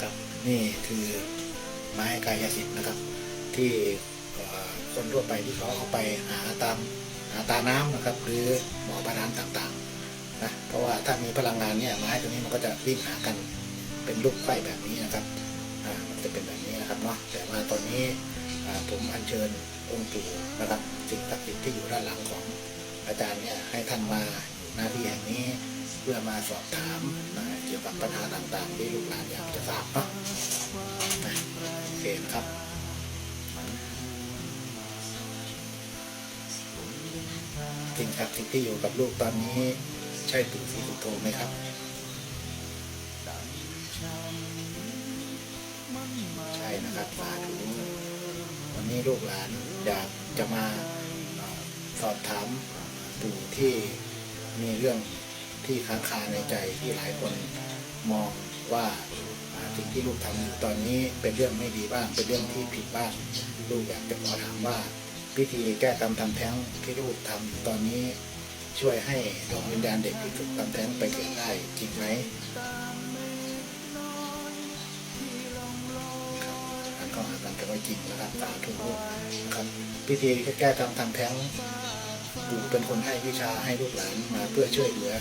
ครับนี่คือไม้กายสิทธิ์นะครับ ที่คนทั่วไปที่เขาเอาไปหาตามหาตาน้ำนะครับ หรือหมอบาดาลต่างๆนะเพราะว่าถ้ามีพลังงานเนี่ยไม้ตัวนี้มันก็จะวิ่งหากันเป็นลูกไฟแบบนี้นะครับมันจะเป็นแบบนี้นะครับเนาะแต่ว่าตอนนี้ผมอัญเชิญองค์ปู่นะครับสิ่งศักดิ์สิทธิ์ที่อยู่ด้านหลังของอาจารย์เนี่ยให้ท่านมาหน้าที่แห่งนี้ เพื่อมาสอบถามเกี่ยวกับปัญหาต่างๆ ที่ลูกหลานอยากจะทราบเนาะโอเคนะครับสิ่งศักดิ์สิทธิ์ที่อยู่กับลูกตอนนี้ใช่ปู่ศรีสุโธไหมครับใช่นะครับสาธุวันนี้ลูกหลานอยากจะมาสอบถามปู่ที่มีเรื่อง ที่ค้างคาในใจที่หลายคนมองว่าสิ่งที่ลูกทำอยู่ตอนนี้เป็นเรื่องไม่ดีบ้าง เป็นเรื่องที่ผิดบ้างลูกอยากจะขอถามว่า พิธีแก้กรรมทำแท้งที่ลูกทำอยู่ตอนนี้ช่วยให้ดวงวิญญาณเด็กที่ถูกทำแท้งไปเกิดได้จริงไหมครับอันก็อ่านกันว่าจริงนะครับสาธุนครับพิธีแก้กรรมทำแท้ง ปู่เป็นคนให้วิชาให้ลูกหลานมาเพื่อช่วยเหลือ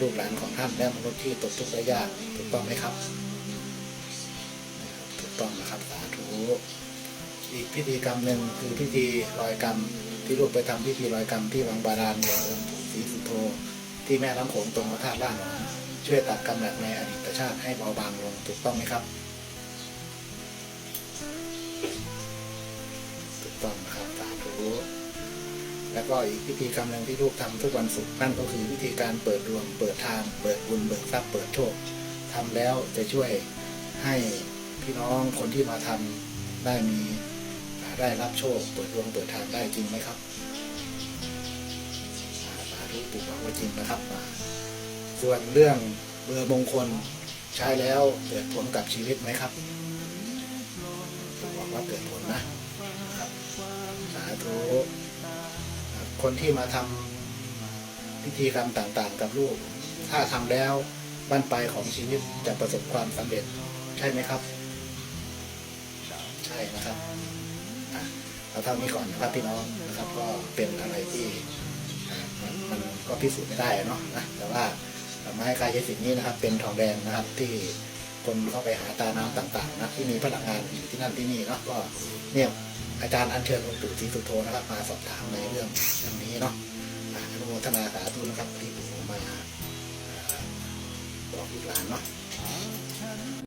ลูกหลานของท่านและมนุษย์ที่ตกทุกข์ได้ยากถูกต้องไหมครับถูกต้องนะครับสาธุอีกพิธีกรรมหนึ่งคือพิธีลอยกรรมที่ลูกไปทำพิธีลอยกรรมที่วังบาดาลขององค์ปู่ศรีสุโธที่แม่น้ำโขงตรงพระธาตุล่างช่วยตัดกรรมหนักในอดีตชาติให้เบาบางลงถูกต้องไหมครับ แล้วก็อีกพิธีกรรมหนึ่งที่ลูกทำทุกวันศุกร์นั่นก็คือวิธีการเปิดดวง เปิดทาง เปิดบุญ เบิกทรัพย์ เปิดโชคทำแล้วจะช่วยให้พี่น้องคนที่มาทำได้มีได้รับโชค เปิดดวง เปิดทางได้จริงไหมครับสาธุปู่บอกว่าจริงนะครับ ส่วนเรื่องเบอร์มงคลใช้แล้วเกิดผลกับชีวิตไหมครับบอกว่าเกิดผลนะครับสาธุ คนที่มาทำพิธีกรรมต่างๆ กับลูก ถ้าทำแล้วบ้านปลายของชีวิตจะประสบความสำเร็จใช่ไหมครับ ใช่นะครับเอาเท่านี้ก่อนนะครับพี่น้องนะครับก็เป็นอะไรที่มันก็พิสูจน์ไม่ได้เนาะนะแต่ว่าไม้กายสิทธิ์นี้นะครับ เป็นทองแดงนะครับที่คนเข้าไปหาตาน้ำต่างๆนะที่มีพลังงานอยู่ที่นั่นที่นี่เนาะก็เนี่ย อาจารย์อัญเชิญหลวงปู่ศรีสุโธนะครับมาสอบถามในเรื่องเรื่องนี้เนาะอะอนุโมทนาสา